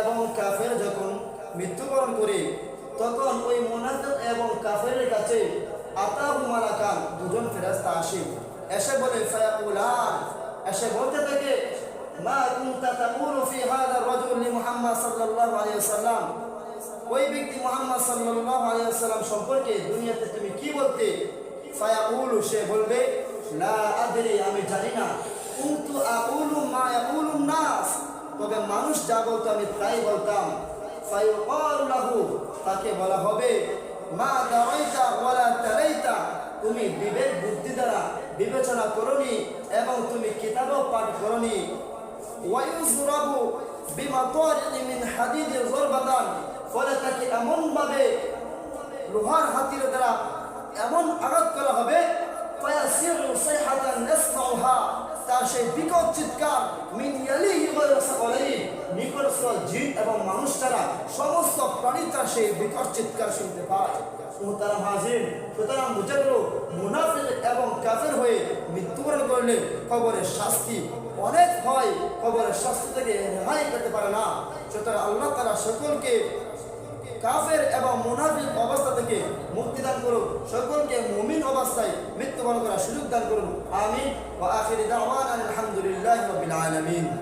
এবং কাফের যখন মৃত্যুবরণ করে, তখন ওই এবং কাছে আতাহু মালাকান দুজন ফেরাস্তা আসে। এসে বলে এসে বলতে থাকে ওই ব্যক্তি মুহাম্মদ সম্পর্কে দুনিয়াতে তুমি কি বলতে? সে বলবে আমি জানি না। মা তবে মানুষ যা বলতো আমি তাই বলতাম। তাকে বলা হবে, মা তুমি বিবেক বুদ্ধি দ্বারা বিবেচনা করনি এবং তুমি কিতাবও পাঠ ফলে তাকে এমনভাবে লোহার দ্বারা এমন করা হবে তার সেই বিকট চিৎকার মিন ইয়ালিহি ওয়া নিকটস্থ জিন এবং মানুষ ছাড়া সমস্ত প্রাণী তার সেই বিকট চিৎকার শুনতে পায়। মুহতারাম হাজির, সুতরাং বুঝে গেল মুনাফিক এবং কাফের হয়ে মৃত্যুবরণ করলে কবরের শাস্তি অনেক হয়, কবরের শাস্তি থেকে রেহাই পেতে পারে না। সুতরাং আল্লাহ তারা সকলকে কাফের এবং মুনাফিক অবস্থা থেকে মুক্তি দান করুন। সকলকে মুমিন অবস্থায় মৃত্যুবরণ করার সুযোগ দান করুন। দাওয়ানা আলহামদুলিল্লাহি আলামিন।